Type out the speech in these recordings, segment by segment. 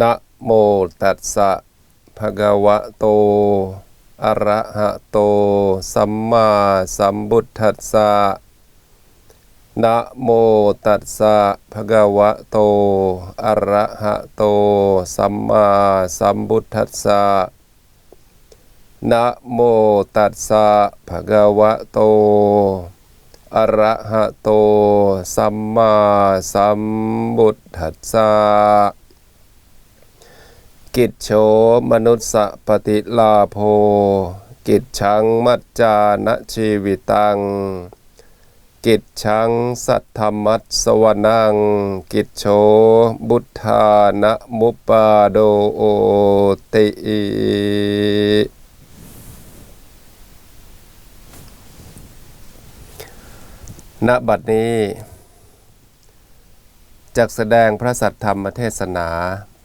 นะโมตัสสะภะคะวะโต อะระหะโต สัมมาสัมพุทธัสสะนะโมตัสสะภะคะวะโต อะระหะโต สัมมาสัมพุทธัสสะนะโมตัสสะภะคะวะโต อะระหะโต สัมมาสัมพุทธัสสะ กิจโฉมนุสสะปฏิลาโภ กิจชังมัจจานะชีวิตัง กิจชังสัทธมัสสวนัง กิจโฉบุทธานะมุปปาโดโอติณบัดนี้จักแสดงพระสัทธรรมเทศนา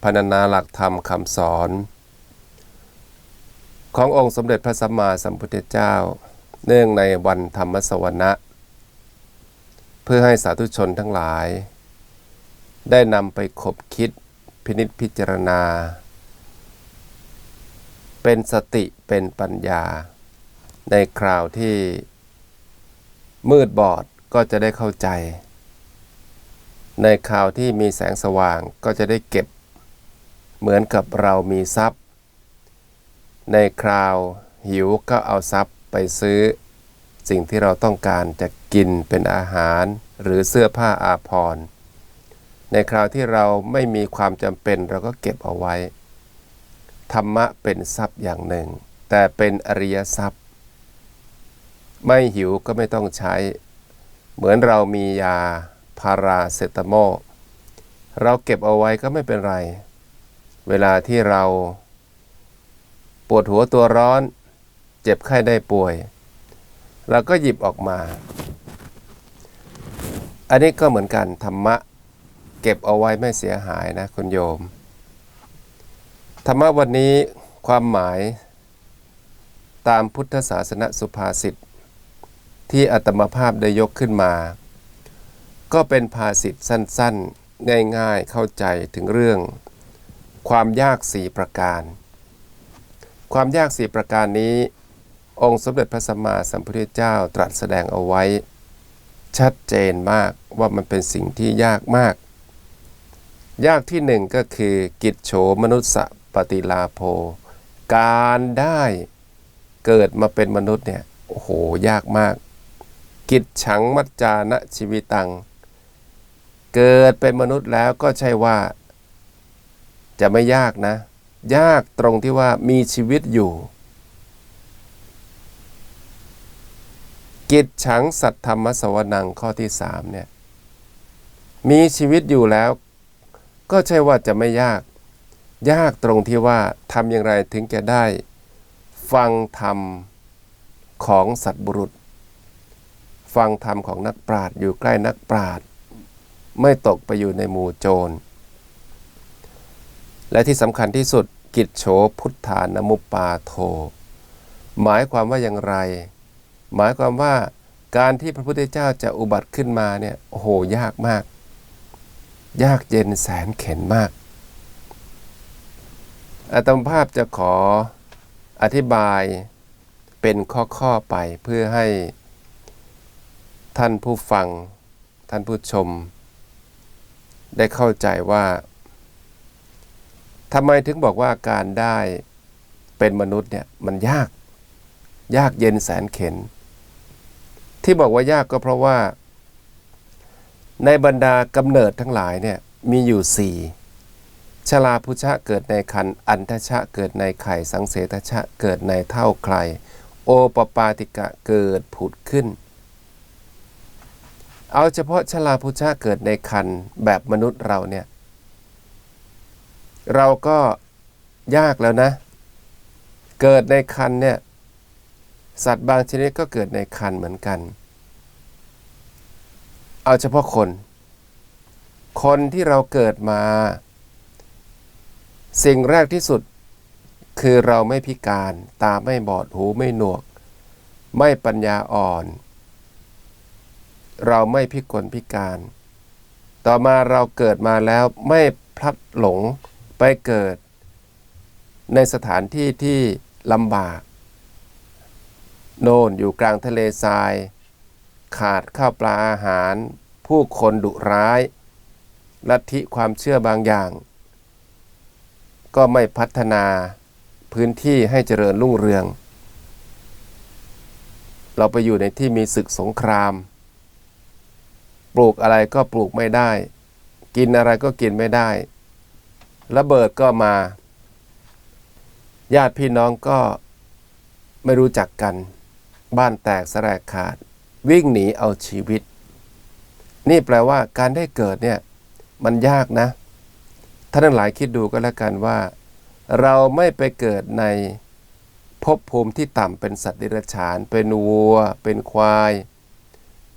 พรรณนาหลักธรรมคำสอน ขององค์สมเด็จพระสัมมาสัมพุทธเจ้า เนื่องในวันธรรมสวนะเพื่อให้สาธุชนทั้งหลาย ได้นำไปคบคิดพินิจพิจารณา เป็นสติเป็นปัญญา ในคราวที่มืดบอดก็จะได้เข้าใจ ในคราวที่มีแสงสว่างก็จะได้เก็บ เหมือนกับเรามีทรัพย์ ในคราวหิวก็เอาทรัพย์ไปซื้อ สิ่งที่เราต้องการจะกินเป็นอาหารหรือเสื้อผ้าอาภรณ์ ในคราวที่เราไม่มีความจำเป็นเราก็เก็บเอาไว้ ธรรมะเป็นทรัพย์อย่างหนึ่ง แต่เป็นอริยทรัพย์ ไม่หิวก็ไม่ต้องใช้ เหมือนเรามียาพาราเซตามอลเราเก็บเอาไว้ก็ไม่เป็นไร เวลาที่เรา ปวดหัวตัวร้อน เจ็บไข้ได้ป่วย เราก็หยิบออกมา อันนี้ก็เหมือนกันธรรมะ เก็บเอาไว้ไม่เสียหายนะคุณโยม ธรรมะวันนี้ความหมาย ตามพุทธศาสนสุภาษิตที่อัตมภาพได้ยกขึ้นมา ก็เป็นภาษิตสั้นๆ ง่ายๆเข้าใจถึงเรื่อง ความยากสีประการ ความยากสีประการนี้ องค์สมเด็จพระสัมมาสัมพุทธเจ้าตรัสแสดงเอาไว้ ชัดเจนมากว่ามันเป็นสิ่งที่ยากมาก ยากที่หนึ่งก็คือกิจโฉมนุษสปฏิลาโภ การได้เกิดมาเป็นมนุษย์เนี่ยโอ้โหยากมาก กิจฉังมัจจานะชีวิตัง เกิดเป็นมนุษย์แล้วก็ใช่ว่า จะไม่ยากนะ ยากตรงที่ว่ามีชีวิตอยู่ กิจฉังสัตธรรมสวนังข้อที่สามเนี่ยมีชีวิตอยู่แล้ว ก็ใช่ว่าจะไม่ยาก ยากตรงที่ว่าทำอย่างไรถึงจะได้ ฟังธรรมของสัตบุรุษ ฟังธรรมของนักปราชญ์อยู่ใกล้นักปราชญ์ไม่ตกไปอยู่ในหมู่โจร และที่สำคัญที่สุดกิจโฉพุทธานมุปปาโท หมายความว่าอย่างไร หมายความว่าการที่พระพุทธเจ้าจะอุบัติขึ้นมาเนี่ยโอ้โหยากมาก ยากเย็นแสนเข็นมากอาตมภาพจะขออธิบายเป็นข้อๆไปเพื่อให้ท่านผู้ฟัง ท่านผู้ชม ได้เข้าใจว่า ทำไมถึงบอกว่าการได้เป็นมนุษย์เนี่ยมันยาก ยากเย็นแสนเข็น ที่บอกว่ายากก็เพราะว่า ในบรรดากำเนิดทั้งหลายเนี่ยมีอยู่สี่ชลาพุชะเกิดในคัน อันทชะเกิดในไข่สังเสทชะเกิดในเท่าใคร โอปปาติกะเกิดผุดขึ้น เอาเฉพาะชลาพุชะเกิดในคันแบบมนุษย์เราเนี่ย เราก็ยากแล้วนะ เกิดในคันเนี่ยสัตว์บางชนิดก็เกิดในคันเหมือนกัน เอาเฉพาะคน คนที่เราเกิดมา สิ่งแรกที่สุดคือเราไม่พิการตาไม่บอดหูไม่หนวก ไม่ปัญญาอ่อน เราไม่พิกลพิการ ต่อมาเราเกิดมาแล้วไม่พลัดหลง ไปเกิดในสถานที่ที่ลำบาก โน่นอยู่กลางทะเลทราย ขาดข้าวปลาอาหาร ผู้คนดุร้าย ลัทธิความเชื่อบางอย่าง ก็ไม่พัฒนาพื้นที่ให้เจริญรุ่งเรือง เราไปอยู่ในที่มีศึกสงคราม ปลูกอะไรก็ปลูกไม่ได้ กินอะไรก็กินไม่ได้ ระเบิดก็มา ญาติพี่น้องก็ไม่รู้จักกัน บ้านแตกสลายขาด วิ่งหนีเอาชีวิต นี่แปลว่าการได้เกิดเนี่ยมันยากนะท่านทั้งหลายคิดดูก็แล้วกันว่า เราไม่ไปเกิดในภพภูมิที่ต่ำเป็นสัตว์เดรัจฉาน เป็นวัว เป็นควาย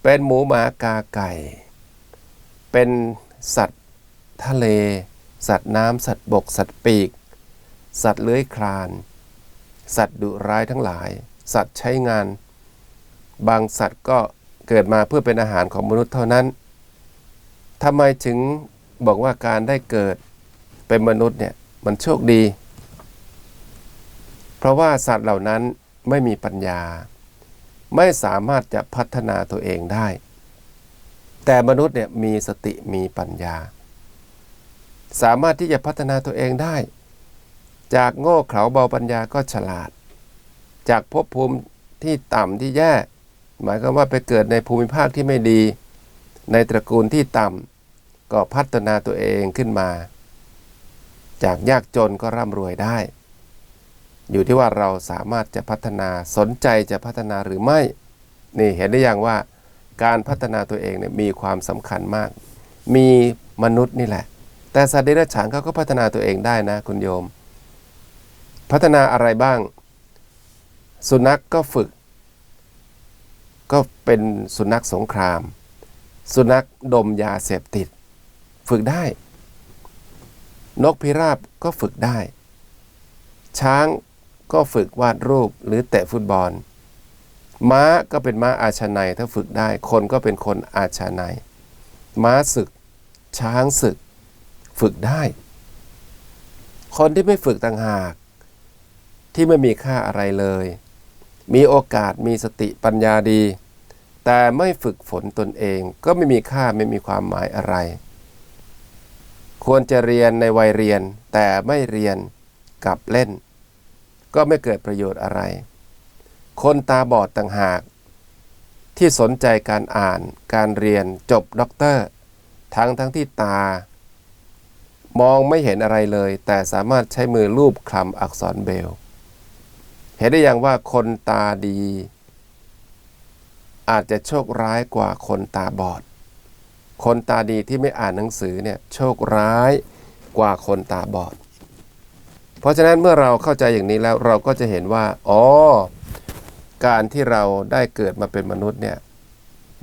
เป็นหมูหมากาไก่ เป็นสัตว์ทะเล สัตว์น้ำสัตว์บก สัตว์ปีก สัตว์เลื้อยคลาน สัตว์ดุร้ายทั้งหลาย สัตว์ใช้งาน บางสัตว์ก็เกิดมาเพื่อเป็นอาหารของมนุษย์เท่านั้นทำไมถึงบอกว่าการได้เกิดเป็นมนุษย์เนี่ยมันโชคดี เพราะว่าสัตว์เหล่านั้นไม่มีปัญญา ไม่สามารถจะพัฒนาตัวเองได้ แต่มนุษย์เนี่ยมีสติมีปัญญา สามารถที่จะพัฒนาตัวเองได้ จากโง่เขลาเบาปัญญาก็ฉลาด จากภพภูมิที่ต่ำที่แย่ หมายความว่าไปเกิดในภูมิภาคที่ไม่ดี ในตระกูลที่ต่ำก็พัฒนาตัวเองขึ้นมา จากยากจนก็ร่ำรวยได้ อยู่ที่ว่าเราสามารถจะพัฒนาสนใจจะพัฒนาหรือไม่ นี่เห็นได้ยังว่าการพัฒนาตัวเองเนี่ยมีความสำคัญมาก มีมนุษย์นี่แหละ แต่สัตว์เดรัจฉานเขาก็พัฒนาตัวเองได้นะคุณโยม พัฒนาอะไรบ้าง สุนัขกก็ฝึก ก็เป็นสุนัขสงคราม สุนัขดมยาเสพติด ฝึกได้ นกพิราบก็ฝึกได้ ช้างก็ฝึกวาดรูปหรือเตะฟุตบอล ม้าก็เป็นม้าอาชนัยถ้าฝึกได้ คนก็เป็นคนอาชนัย ม้าศึก ช้างศึก ฝึกได้ คนที่ไม่ฝึกต่างหาก ที่ไม่มีค่าอะไรเลย มีโอกาสมีสติปัญญาดี แต่ไม่ฝึกฝนตนเองก็ไม่มีค่าไม่มีความหมายอะไร ควรจะเรียนในวัยเรียน แต่ไม่เรียนกับเล่น ก็ไม่เกิดประโยชน์อะไร คนตาบอดต่างหากที่สนใจการอ่านการเรียนจบด็อกเตอร์ ทั้งทั้งที่ตา มองไม่เห็นอะไรเลย แต่สามารถใช้มือรูปคลำอักษรเบรลเห็นได้อย่างว่าคนตาดี อาจจะโชคร้ายกว่าคนตาบอด คนตาดีที่ไม่อ่านหนังสือเนี่ยโชคร้ายกว่าคนตาบอด เพราะฉะนั้นเมื่อเราเข้าใจอย่างนี้แล้วเราก็จะเห็นว่าอ๋อการที่เราได้เกิดมาเป็นมนุษย์เนี่ย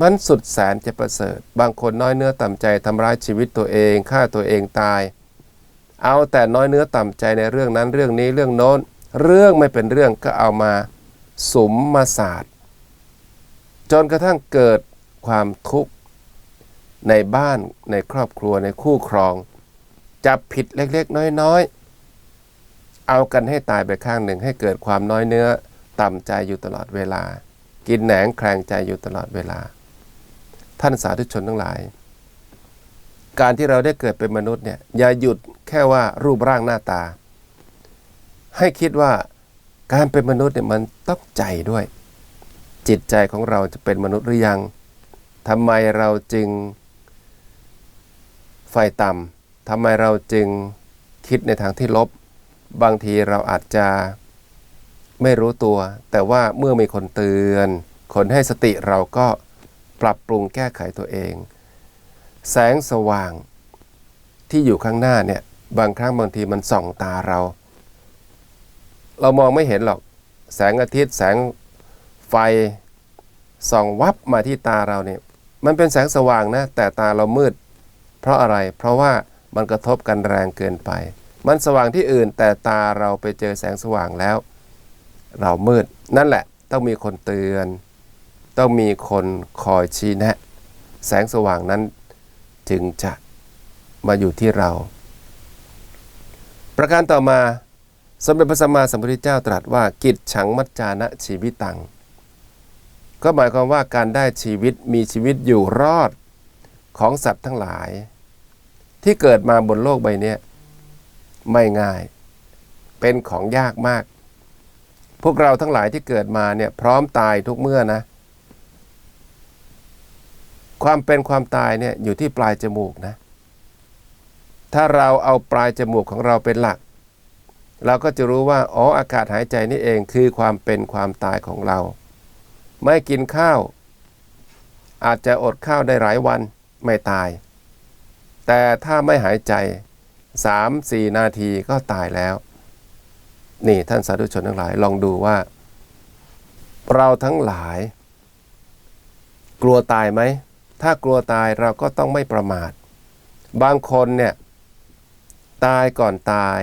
มันสุดแสนจะประเสริฐ บางคนน้อยเนื้อต่ำใจทำร้ายชีวิตตัวเองฆ่าตัวเองตาย เอาแต่น้อยเนื้อต่ำใจในเรื่องนั้นเรื่องนี้เรื่องโน้น เรื่องไม่เป็นเรื่องก็เอามาสมมาศาสตร์ จนกระทั่งเกิดความทุกข์ในบ้านในครอบครัวในคู่ครอง จับผิดเล็กๆ น้อยๆ เอากันให้ตายไปข้างหนึ่งให้เกิดความน้อยเนื้อต่ำใจอยู่ตลอดเวลา กินแหนงแคลงใจอยู่ตลอดเวลา ท่านสาธุชนทั้งหลาย การที่เราได้เกิดเป็นมนุษย์เนี่ยอย่าหยุดแค่ว่ารูปร่างหน้าตา ให้คิดว่าการเป็นมนุษย์เนี่ยมันต้องใจด้วย จิตใจของเราจะเป็นมนุษย์หรือยังทำไมเราจึงไฟต่ำทำไมเราจึงคิดในทางที่ลบ บางทีเราอาจจะไม่รู้ตัว แต่ว่าเมื่อมีคนเตือน คนให้สติเราก็ปรับปรุงแก้ไขตัวเอง แสงสว่างที่อยู่ข้างหน้าเนี่ยบางครั้งบางทีมันส่องตาเรา เรามองไม่เห็นหรอก แสงอาทิตย์แสงไฟส่องวับมาที่ตาเราเนี่ยมันเป็นแสงสว่างนะ แต่ตาเรามืด เพราะอะไรเพราะว่ามันกระทบกันแรงเกินไป มันสว่างที่อื่น แต่ตาเราไปเจอแสงสว่างแล้ว เรามืด นั่นแหละ ต้องมีคนเตือน ต้องมีคนคอยชี้แนะ แสงสว่างนั้น จึงจะมาอยู่ที่เรา ประการต่อมาสมเด็จพระสัมมาสัมพุทธเจ้าตรัสว่ากิจฉังมัจจานะชีวิตตัง ก็หมายความว่าการได้ชีวิตมีชีวิตอยู่รอดของสัตว์ทั้งหลาย ที่เกิดมาบนโลกใบนี้ไม่ง่าย เป็นของยากมาก พวกเราทั้งหลายที่เกิดมาเนี่ยพร้อมตายทุกเมื่อนะ ความเป็นความตายเนี่ยอยู่ที่ปลายจมูกนะ ถ้าเราเอาปลายจมูกของเราเป็นหลัก เราก็จะรู้ว่าอ๋ออากาศหายใจนี่เองคือความเป็นความตายของเรา ไม่กินข้าว อาจจะอดข้าวได้หลายวันไม่ตาย แต่ถ้าไม่หายใจ 3-4 นาทีก็ตายแล้ว นี่ท่านสาธุชนทั้งหลายลองดูว่า เราทั้งหลาย กลัวตายไหม ถ้ากลัวตายเราก็ต้องไม่ประมาท บางคนเนี่ย ตายก่อนตาย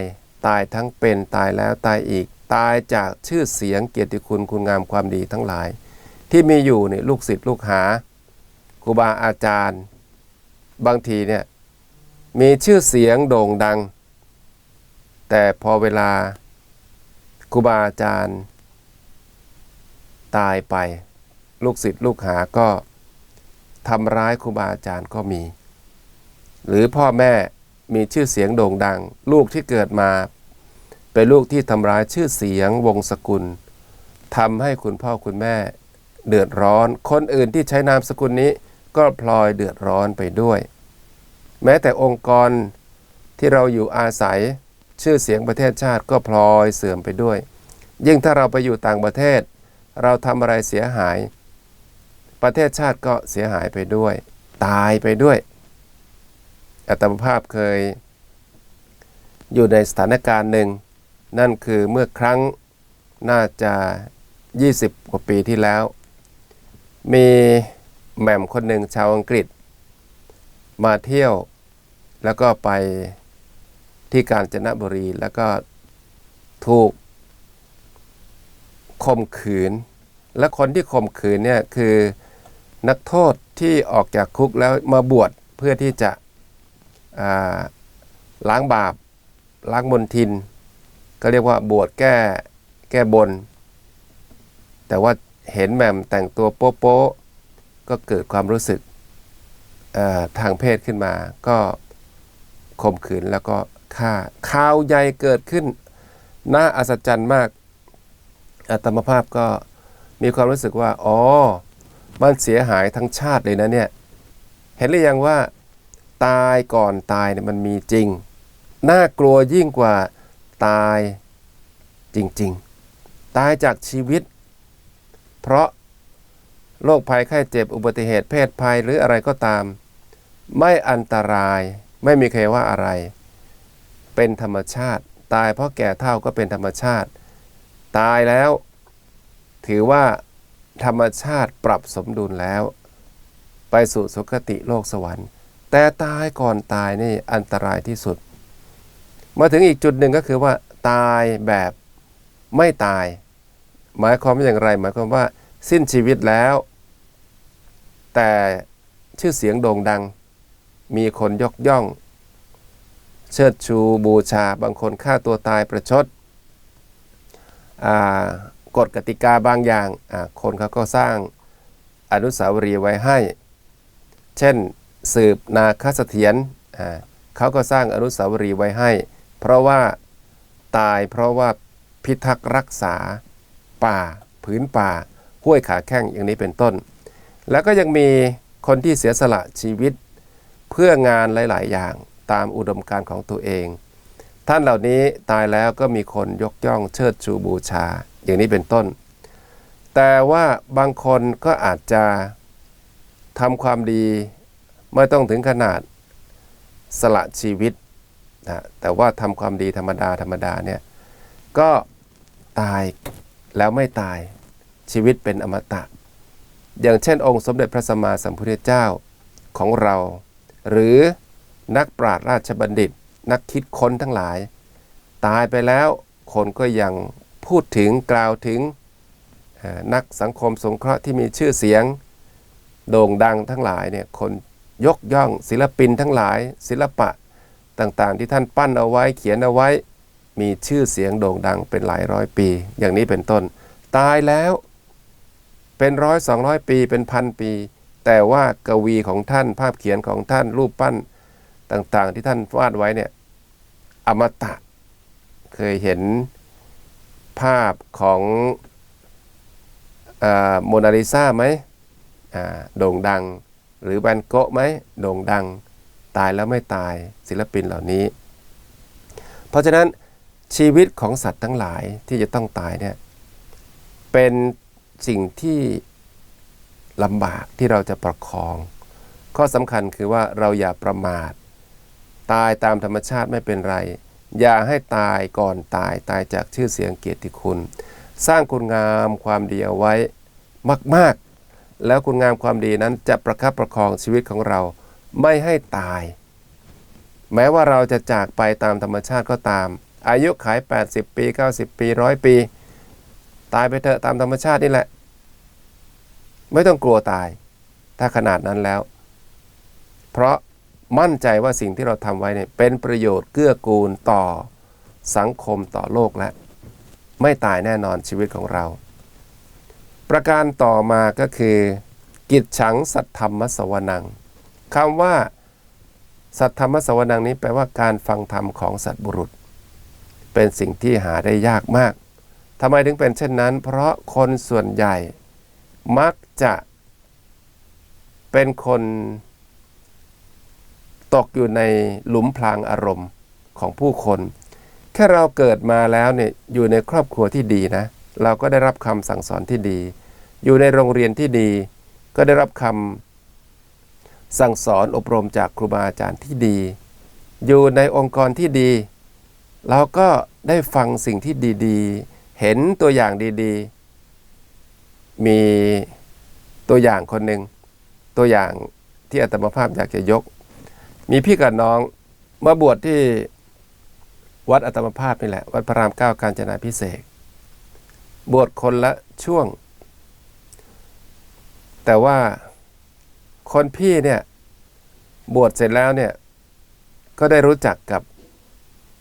ตายทั้งเป็นตายแล้วตายอีก ตายจากชื่อเสียงเกียรติคุณคุณงามความดีทั้งหลาย ที่มีอยู่เนี่ยลูกศิษย์ลูกหาครูบาอาจารย์ บางทีเนี่ย มีชื่อเสียงโด่งดัง แต่พอเวลาครูบาอาจารย์ ตายไป ลูกศิษย์ลูกหาก็ ทำร้ายครูบาอาจารย์ก็มี หรือพ่อแม่มีชื่อเสียงโด่งดัง ลูกที่เกิดมา เป็นลูกที่ทำร้ายชื่อเสียงวงศกุลทำให้คุณพ่อคุณแม่ เดือดร้อน คนอื่นที่ใช้นามสกุลนี้ก็พลอยเดือดร้อนไปด้วย แม้แต่องค์กรที่เราอยู่อาศัยชื่อเสียงประเทศชาติก็พลอยเสื่อมไปด้วย ยิ่งถ้าเราไปอยู่ต่างประเทศ เราทำอะไรเสียหาย ประเทศชาติก็เสียหายไปด้วย ตายไปด้วย อัตมภาพเคย อยู่ในสถานการณ์หนึ่ง นั่นคือเมื่อครั้งน่าจะ 20 กว่าปีที่แล้ว มีแหม่มคนหนึ่งชาวอังกฤษ มาเที่ยวแล้วก็ไปที่กาญจนบุรีแล้วก็ถูกข่มขืน และคนที่ข่มขืนเนี่ยคือ นักโทษที่ออกจากคุกแล้วมาบวชเพื่อที่จะล้างบาป ล้างมนทิน ก็เรียกว่าบวชแก้แก้บน แต่ว่าเห็นแหม่มแต่งตัวโป๊ะก็เกิดความรู้สึกทางเพศขึ้นมา ก็ข่มขืนแล้วก็ฆ่าข่าวใหญ่เกิดขึ้น น่าอัศจรรย์มากอาตมภาพก็มีความรู้สึกว่า อ๋อ มันเสียหายทั้งชาติเลยนะเนี่ย เห็นหรือยังว่า ตายก่อนตายเนี่ยมันมีจริง น่ากลัวยิ่งกว่าตายจริง ๆ ตายจากชีวิต เพราะโรคภัยไข้เจ็บอุบัติเหตุเพศภัยหรืออะไรก็ตาม ไม่อันตรายไม่มีใครว่าอะไร เป็นธรรมชาติ ตายเพราะแก่เท่าก็เป็นธรรมชาติ ตายแล้ว ถือว่า ธรรมชาติปรับสมดุลแล้ว ไปสู่สุคติโลกสวรรค์ แต่ตายก่อนตายนี่อันตรายที่สุด มาถึงอีกจุดหนึ่งก็คือว่า ตายแบบไม่ตาย หมายความว่าอย่างไร หมายความว่าสิ้นชีวิตแล้ว แต่ชื่อเสียงโด่งดัง มีคนยกย่อง เชิดชูบูชาบางคนฆ่าตัวตายประชด กฎกติกาบางอย่างคนเขาก็สร้างอนุสาวรีย์ไว้ให้ เช่น สืบนาคเสถียรเขาก็สร้างอนุสาวรีย์ไว้ให้ เพราะว่าตายเพราะว่าพิทักษ์รักษาป่าผืนป่าห้วยขาแข้งอย่างนี้เป็นต้น แล้วก็ยังมีคนที่เสียสละชีวิต เพื่องานหลาย ๆ อย่างตามอุดมการณ์ของตัวเอง ท่านเหล่านี้ตายแล้วก็มีคนยกย่องเชิดชูบูชา อย่างนี้เป็นต้น แต่ว่าบางคนก็อาจจะทำความดีไม่ต้องถึงขนาดสละชีวิตนะแต่ว่าทำความดีธรรมดาธรรมดาเนี่ยก็ตายแล้วไม่ตายชีวิตเป็นอมตะ อย่างเช่น องค์สมเด็จพระสัมมาสัมพุทธเจ้าของเรา หรือนักปราชญ์ราชบัณฑิต นักคิดค้นทั้งหลาย ตายไปแล้วคนก็ยัง พูดถึงกล่าวถึงนักสังคมสงเคราะห์ที่มีชื่อเสียงโด่งดังทั้งหลายเนี่ยคนยกย่องศิลปินทั้งหลาย ศิลปะต่างๆ ที่ท่านปั้นเอาไว้เขียนเอาไว้ มีชื่อเสียงโด่งดังเป็นหลายร้อยปี อย่างนี้เป็นต้น ตายแล้วเป็นร้อยสองร้อยปีเป็นพันปี แต่ว่ากวีของท่านภาพเขียนของท่านรูปปั้นต่างๆ ที่ท่านวาดไว้เนี่ยอมตะเคยเห็น ภาพของโมนาลิซาไหมโด่งดัง หรือแวนโกะไหมโด่งดัง ตายแล้วไม่ตายศิลปินเหล่านี้ เพราะฉะนั้นชีวิตของสัตว์ทั้งหลายที่จะต้องตายเนี่ยเป็นสิ่งที่ลำบากที่เราจะประคอง ข้อสำคัญคือว่าเราอย่าประมาท ตายตามธรรมชาติไม่เป็นไร อย่าให้ตายก่อนตายตายจากชื่อเสียงเกียรติคุณ สร้างคุณงามความดีเอาไว้มาก ๆ แล้วคุณงามความดีนั้นจะประคับประคองชีวิตของเราไม่ให้ตาย แม้ว่าเราจะจากไปตามธรรมชาติก็ตาม อายุขาย 80 ปี 90 ปีร้อยปี ตายไปเถอะตามธรรมชาตินี่แหละ ไม่ต้องกลัวตาย ถ้าขนาดนั้นแล้ว เพราะ มั่นใจว่าสิ่งที่เราทำไว้เนี่ยเป็นประโยชน์เกื้อกูลต่อสังคมต่อโลกและ ไม่ตายแน่นอนชีวิตของเรา ประการต่อมาก็คือ กิจฉังสัทธรรมสวนังคำว่า สัทธรรมสวนังนี้แปลว่าการฟังธรรมของสัตบุรุษ เป็นสิ่งที่หาได้ยากมากทำไมถึงเป็นเช่นนั้น เพราะคนส่วนใหญ่มักจะเป็นคน ตกอยู่ในหลุมพรางอารมณ์ของผู้คน แค่เราเกิดมาแล้วเนี่ยอยู่ในครอบครัวที่ดีนะ เราก็ได้รับคำสั่งสอนที่ดี อยู่ในโรงเรียนที่ดี ก็ได้รับคำสั่งสอนอบรมจากครูบาอาจารย์ที่ดี อยู่ในองค์กรที่ดี เราก็ได้ฟังสิ่งที่ดีๆ เห็นตัวอย่างดีๆ มีตัวอย่างคนหนึ่งตัวอย่างที่อาตมาภาพอยากจะยก มีพี่กับน้องมาบวชที่วัดอาตมภาพนี่แหละ วัดพระรามเก้าการจนาพิเศษบวชคนละช่วง แต่ว่าคนพี่เนี่ย บวชเสร็จแล้วเนี่ย ก็ได้รู้จักกับ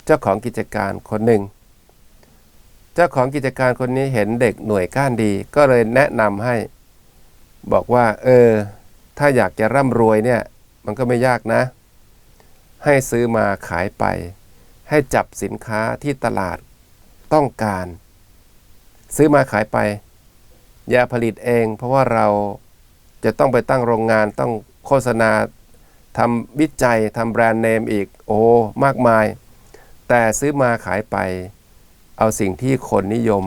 เจ้าของกิจการคนหนึ่ง เจ้าของกิจการคนนี้เห็นเด็กหน่วยก้านดี ก็เลยแนะนำให้ บอกว่า เออ ถ้าอยากจะร่ำรวยเนี่ย มันก็ไม่ยากนะ ให้ซื้อมาขายไป ให้จับสินค้าที่ตลาดต้องการ ซื้อมาขายไป อย่าผลิตเอง เพราะว่าเราจะต้องไปตั้งโรงงานต้องโฆษณาทำวิจัยทำแบรนด์เนมอีกโอ้มากมาย แต่ซื้อมาขายไป เอาสิ่งที่คนนิยม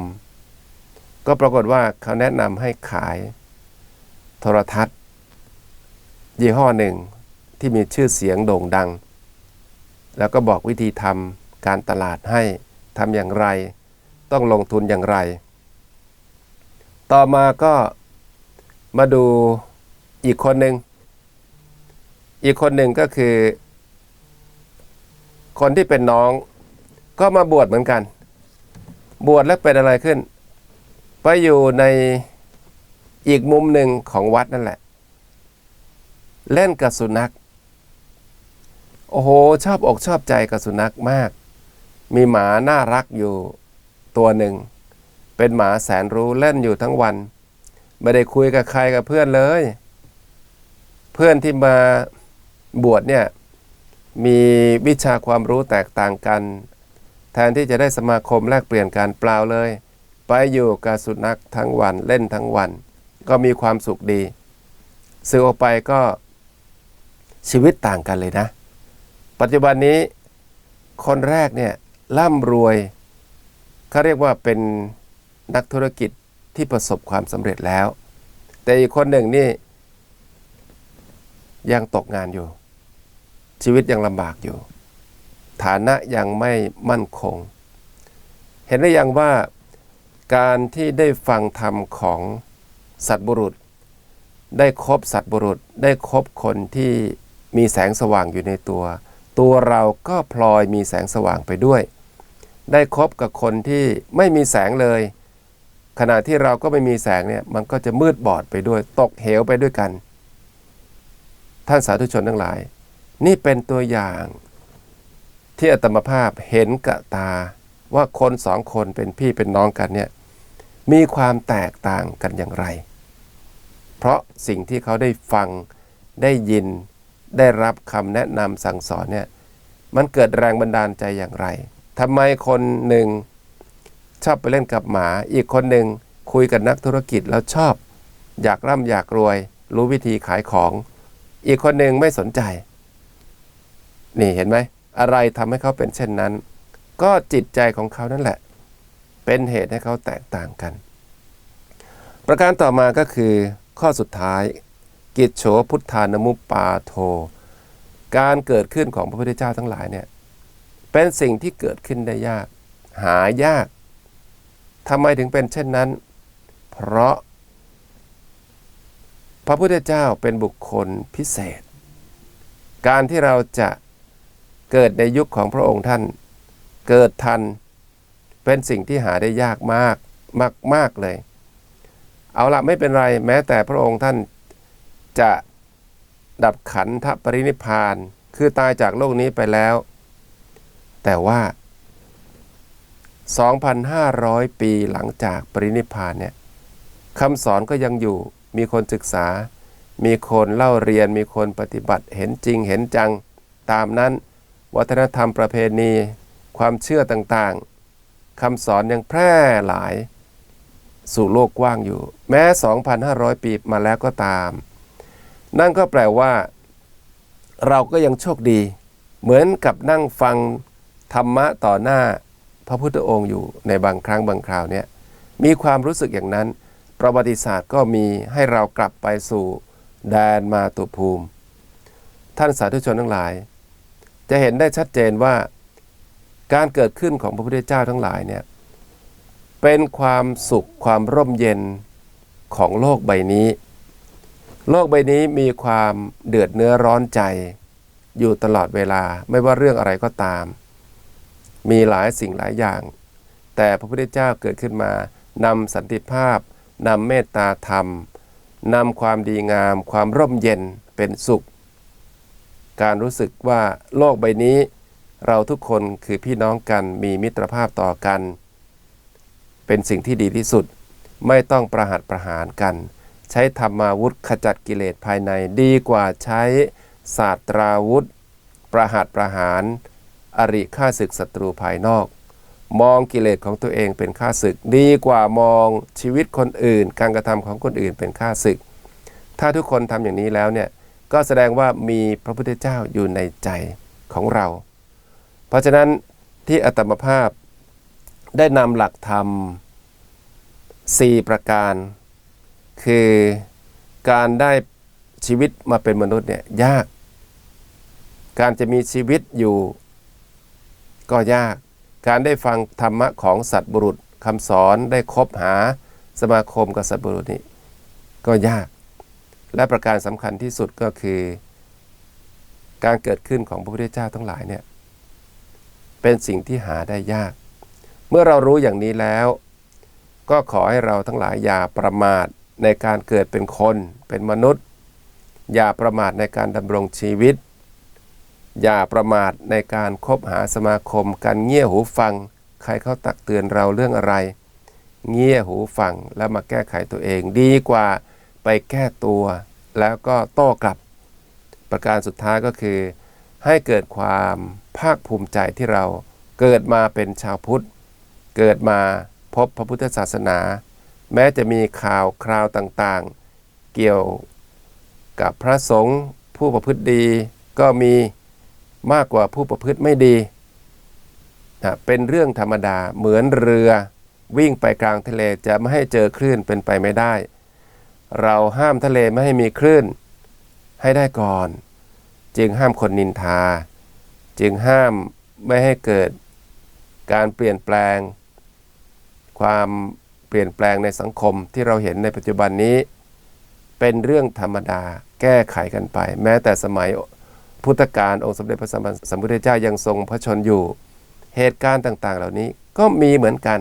ก็ปรากฏว่าเขาแนะนำให้ขายโทรทัศน์ ยี่ห้อหนึ่งที่มีชื่อเสียงโด่งดัง แล้วก็บอกวิธีทำการตลาดให้ทำอย่างไร ต้องลงทุนอย่างไร ต่อมาก็มาดูอีกคนหนึ่งอีกคนหนึ่งก็คือ คนที่เป็นน้อง ก็มาบวชเหมือนกัน บวชแล้วเป็นอะไรขึ้น ไปอยู่ในอีกมุมหนึ่งของวัดนั่นแหละ เล่นกับสุนัข โอ้โห ชอบอกชอบใจกับสุนัขมาก มีหมาน่ารักอยู่ตัวหนึ่ง เป็นหมาแสนรู้เล่นอยู่ทั้งวัน ไม่ได้คุยกับใครกับเพื่อนเลย เพื่อนที่มาบวชเนี่ย มีวิชาความรู้แตกต่างกัน แทนที่จะได้สมาคมแลกเปลี่ยนการเปล่าเลย ไปอยู่กับสุนัขทั้งวันเล่นทั้งวัน ก็มีความสุขดี ซื้อออกไปก็ชีวิตต่างกันเลยนะ ปัจจุบันนี้คนแรกเนี่ยร่ำรวยเขาเรียกว่าเป็นนักธุรกิจที่ประสบความสำเร็จแล้ว แต่อีกคนหนึ่งนี่ ยังตกงานอยู่ ชีวิตยังลำบากอยู่ ฐานะยังไม่มั่นคง เห็นได้ยังว่าการที่ได้ฟังธรรมของสัตบุรุษ ได้คบสัตบุรุษ ได้คบคนที่มีแสงสว่างอยู่ในตัว ตัวเราก็พลอยมีแสงสว่างไปด้วย ได้คบกับคนที่ไม่มีแสงเลย ขณะที่เราก็ไม่มีแสงเนี่ยมันก็จะมืดบอดไปด้วย ตกเหวไปด้วยกัน ท่านสาธุชนทั้งหลาย นี่เป็นตัวอย่างที่อาตมภาพเห็นกะตาว่าคนสองคนเป็นพี่เป็นน้องกันเนี่ยมีความแตกต่างกันอย่างไร เพราะสิ่งที่เขาได้ฟังได้ยิน ได้รับคำแนะนำสั่งสอนเนี่ยมันเกิดแรงบันดาลใจอย่างไรทำไมคนหนึ่งชอบไปเล่นกับหมา อีกคนหนึ่งคุยกับนักธุรกิจแล้วชอบ อยากร่ำอยากรวย รู้วิธีขายของ อีกคนหนึ่งไม่สนใจ นี่เห็นไหม อะไรทำให้เขาเป็นเช่นนั้น ก็จิตใจของเขานั่นแหละ เป็นเหตุให้เขาแตกต่างกัน ประการต่อมาก็คือข้อสุดท้าย กิจโฉพุทธานมุปปาโท การเกิดขึ้นของพระพุทธเจ้าทั้งหลายเนี่ยเป็นสิ่งที่เกิดขึ้นได้ยาก หายากทำไมถึงเป็นเช่นนั้น เพราะ พระพุทธเจ้าเป็นบุคคลพิเศษ การที่เราจะเกิดในยุคของพระองค์ท่าน เกิดทันเป็นสิ่งที่หาได้ยากมากมากมากเลย เอาละไม่เป็นไรแม้แต่พระองค์ท่าน จะดับขันธปรินิพาน คือตายจากโลกนี้ไปแล้ว แต่ว่า 2,500 ปีหลังจากปรินิพพานเนี่ยคำสอนก็ยังอยู่ มีคนศึกษา มีคนเล่าเรียน มีคนปฏิบัติ เห็นจริง เห็นจัง ตามนั้น วัฒนธรรมประเพณี ความเชื่อต่างๆ คำสอนยังแพร่หลาย สู่โลกกว้างอยู่ แม้ 2,500 ปีมาแล้วก็ตาม นั่นก็แปลว่า เราก็ยังโชคดี เหมือนกับนั่งฟังธรรมะต่อหน้าพระพุทธองค์อยู่ในบางครั้งบางคราวเนี่ยมีความรู้สึกอย่างนั้น ประวัติศาสตร์ก็มีให้เรากลับไปสู่แดนมาตุภูมิ ท่านสาธุชนทั้งหลาย จะเห็นได้ชัดเจนว่า การเกิดขึ้นของพระพุทธเจ้าทั้งหลายเนี่ยเป็นความสุขความร่มเย็นของโลกใบนี้ โลกใบนี้มีความเดือดเนื้อร้อนใจ อยู่ตลอดเวลาไม่ว่าเรื่องอะไรก็ตาม มีหลายสิ่งหลายอย่าง แต่พระพุทธเจ้าเกิดขึ้นมานำสันติภาพนำเมตตาธรรมนำความดีงาม ความร่มเย็นเป็นสุข การรู้สึกว่าโลกใบนี้ เราทุกคนคือพี่น้องกันมีมิตรภาพต่อกัน เป็นสิ่งที่ดีที่สุด ไม่ต้องประหัตประหารกัน ใช้ธรรมาวุธขจัดกิเลสภายในดีกว่าใช้ศาสตราวุธ ประหัตประหาร อริฆ่าศึกศัตรูภายนอก มองกิเลสของตัวเองเป็นค่าศึก ดีกว่ามองชีวิตคนอื่น การกระทำของคนอื่นเป็นค่าศึก ถ้าทุกคนทำอย่างนี้แล้วเนี่ยก็แสดงว่ามีพระพุทธเจ้าอยู่ในใจของเรา เพราะฉะนั้นที่อัตมภาพได้นำหลักธรรม 4 ประการ คือการได้ชีวิตมาเป็นมนุษย์เนี่ยยาก การจะมีชีวิตอยู่ก็ยาก การได้ฟังธรรมะของสัตว์บุรุษคำสอนได้คบหาสมาคมกับสัตว์บุรุษนี่ก็ยาก และประการสำคัญที่สุดก็คือ การเกิดขึ้นของพระพุทธเจ้าทั้งหลายเนี่ยเป็นสิ่งที่หาได้ยาก เมื่อเรารู้อย่างนี้แล้ว ก็ขอให้เราทั้งหลายอย่าประมาท ในการเกิดเป็นคนเป็นมนุษย์ อย่าประมาทในการดำรงชีวิต อย่าประมาทในการคบหาสมาคม การเงี่ยหูฟัง ใครเขาตักเตือนเราเรื่องอะไร เงี่ยหูฟังแล้วมาแก้ไขตัวเอง ดีกว่าไปแก้ตัว แล้วก็โต้กลับ ประการสุดท้ายก็คือ ให้เกิดความภาคภูมิใจที่เราเกิดมาเป็นชาวพุทธ เกิดมาพบพระพุทธศาสนา แม้จะมีข่าวคราวต่างๆ เกี่ยวกับพระสงฆ์ผู้ประพฤติดีก็มีมากกว่าผู้ประพฤติไม่ดีนะเป็นเรื่องธรรมดาเหมือนเรือวิ่งไปกลางทะเลจะไม่ให้เจอคลื่นเป็นไปไม่ได้ เราห้ามทะเลไม่ให้มีคลื่น ให้ได้ก่อน จึงห้ามคนนินทา จึงห้ามไม่ให้เกิดการเปลี่ยนแปลง ความ เปลี่ยนแปลงในสังคมที่เราเห็นในปัจจุบันนี้ เป็นเรื่องธรรมดาแก้ไขกันไป แม้แต่สมัยพุทธกาลองค์สมเด็จพระสัมพุทธเจ้ายังทรงพระชนอยู่ เหตุการณ์ต่างๆ เหล่านี้ก็มีเหมือนกัน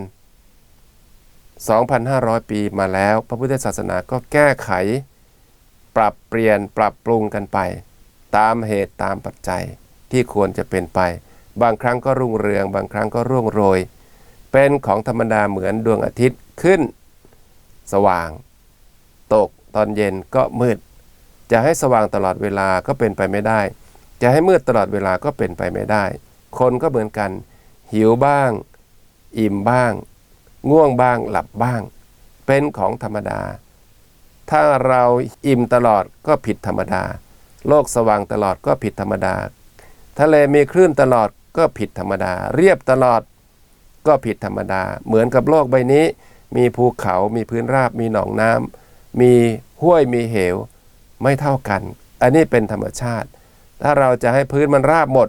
2,500 ปีมาแล้ว พระพุทธศาสนาก็แก้ไข ปรับเปลี่ยนปรับปรุงกันไป ตามเหตุตามปัจจัยที่ควรจะเป็นไป บางครั้งก็รุ่งเรือง บางครั้งก็ร่วงโรย เป็นของธรรมดาเหมือนดวงอาทิตย์ ขึ้น สว่าง ตกตอนเย็นก็มืด จะให้สว่างตลอดเวลาก็เป็นไปไม่ได้ จะให้มืดตลอดเวลาก็เป็นไปไม่ได้ คนก็เหมือนกัน หิวบ้าง อิ่มบ้าง ง่วงบ้างหลับบ้าง เป็นของธรรมดา ถ้าเราอิ่มตลอดก็ผิดธรรมดา โลกสว่างตลอดก็ผิดธรรมดา ทะเลมีคลื่นตลอดก็ผิดธรรมดา เรียบตลอดก็ผิดธรรมดา เหมือนกับโลกใบนี้ มีภูเขา มีพื้นราบ มีหนองน้ำ มีห้วย มีเหว ไม่เท่ากัน อันนี้เป็นธรรมชาติ ถ้าเราจะให้พื้นมันราบหมด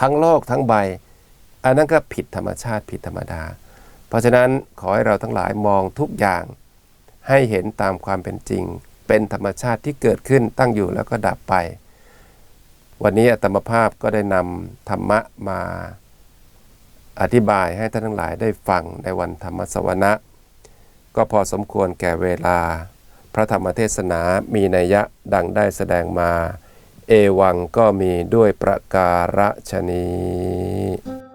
ทั้งโลกทั้งใบ อันนั้นก็ผิดธรรมชาติผิดธรรมดา เพราะฉะนั้นขอให้เราทั้งหลายมองทุกอย่าง ให้เห็นตามความเป็นจริง เป็นธรรมชาติที่เกิดขึ้นตั้งอยู่แล้วก็ดับไป วันนี้อาตมภาพก็ได้นำธรรมะมา อธิบายให้ท่านทั้งหลายได้ฟังในวันธรรมสวนะ ก็พอสมควรแก่เวลา พระธรรมเทศนามีนัยยะดังได้แสดงมา เอวังก็มีด้วยประการฉนี้